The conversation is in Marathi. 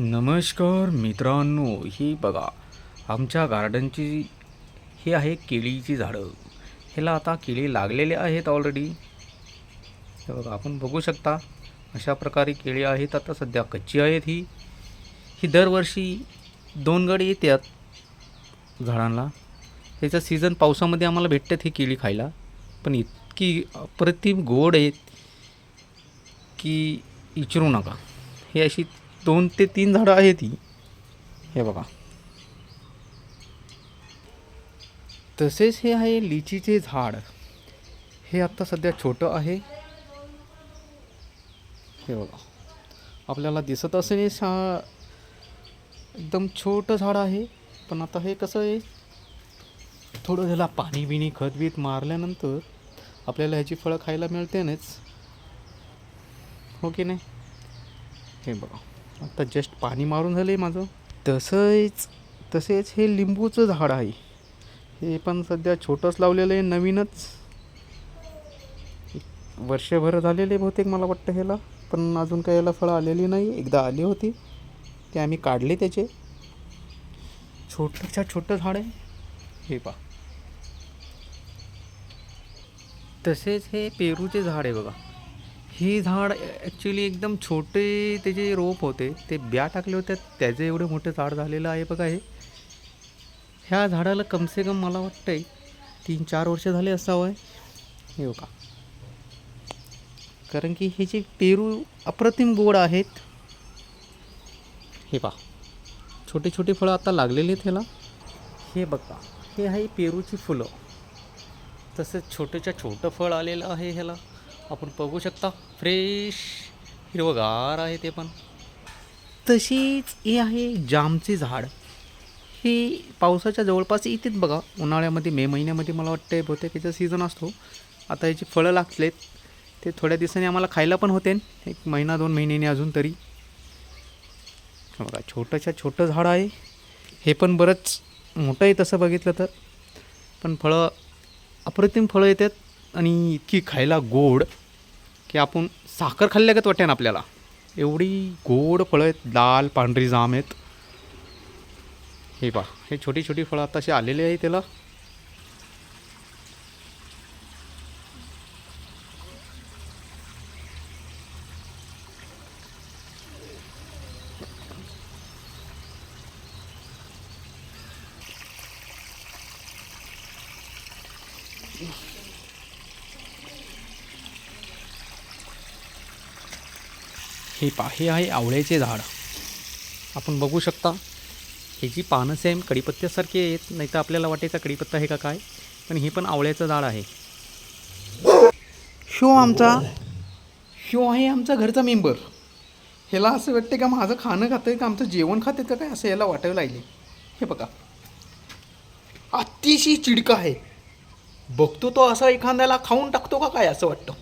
नमस्कार मित्रांनो ही बघा आमच्या गार्डनची ही आहे केळीची झाडं. ह्याला आता केळी लागलेले आहेत ऑलरेडी हे बघा आपण बघू शकता अशा प्रकारे केळी आहेत. आता सध्या कच्ची आहेत ही. ही दरवर्षी दोन गड येतात झाडांना. त्याचा सीझन पावसामध्ये आम्हाला भेटतात ही केळी खायला. पण इतकी अप्रतिम गोड आहेत की विचारू नका. हे अशी दोन ते तीन झाडं आहेत ती. हे बघा. तसेच हे आहे लिचीचे झाड. हे आत्ता सध्या छोटं आहे. हे बघा. आपल्याला दिसत असेल शा एकदम छोटं झाड आहे. पण आता हे कसं आहे? थोडं ह्याला पाणी बिणी खत बीत मारल्यानंतर आपल्याला ह्याची फळं खायला मिळतेनच. हो की नाही? हे बघा. आता जस्ट पाणी मारून झालं आहे माझं. तसंच तसेच हे लिंबूचं झाड आहे. हे पण सध्या छोटंच लावलेलं आहे नवीनच. वर्षभर झालेले बहुतेक मला वाटतं ह्याला पण अजून काही याला फळं आलेली नाही. एकदा आली होती ते आम्ही काढले त्याचे. छोटंच्या छोटं झाड आहे. हे पा तसेच हे पेरूचे झाड आहे बघा. हे झाड ॲक्च्युली एकदम छोटे त्याचे रोप होते ते ब्या टाकले होते त्याचे एवढे मोठे झाड झालेलं आहे बघा हे. ह्या झाडाला कमसे कम मला वाटतं आहे तीन चार वर्ष झाले असावं. आहे हे का कारण की हे जे पेरू अप्रतिम गोड आहेत हे पहा. छोटे छोटे फळं आता लागलेले आहेत ह्याला. हे बघा. हे आहे पेरूची फुलं. तसंच छोटेच्या छोटं फळ आलेलं आहे ह्याला. आपण बघू शकता फ्रेश हिरवगार आहे ते पण. तशीच हे आहे जामचे झाड. हे पावसाच्या जवळपास इथेच बघा उन्हाळ्यामध्ये मे महिन्यामध्ये मला वाटतं बहुतेक याचा सीझन असतो. आता याची फळं लागलेत ते थोड्या दिवसांनी आम्हाला खायला पण होते. एक महिना दोन महिन्याने अजून तरी. बघा छोटंच्या छोटं झाड आहे. हे पण बरंच मोठं आहे तसं बघितलं तर. पण फळं अप्रतिम फळं येतात आणि इतकी खायला गोड. की आपण साखर खाल्ल्यागत वाटेन ना आपल्याला. एवढी गोड फळं आहेत लाल पांढरी जाम आहेत. हे पहा हे छोटी छोटी फळं आता अशी आलेली आहे त्याला. हे पहा हे आहे आवळ्याचे झाड. आपण बघू शकता ह्याची पानं सेम कडीपत्त्यासारखी आहेत नाही तर आपल्याला वाटायचा कडीपत्ता आहे का काय? पण हे पण आवळ्याचं झाड आहे. शो आमचा. शो आहे आमचा घरचा मेंबर. ह्याला असं वाटते का माझं खाणं खातं का आमचं जेवण खाते का काय असं याला वाटायला लागले. हे बघा. अतिशय चिडका आहे. बघतो तो असा एखाद्याला खाऊन टाकतो का काय असं वाटतं?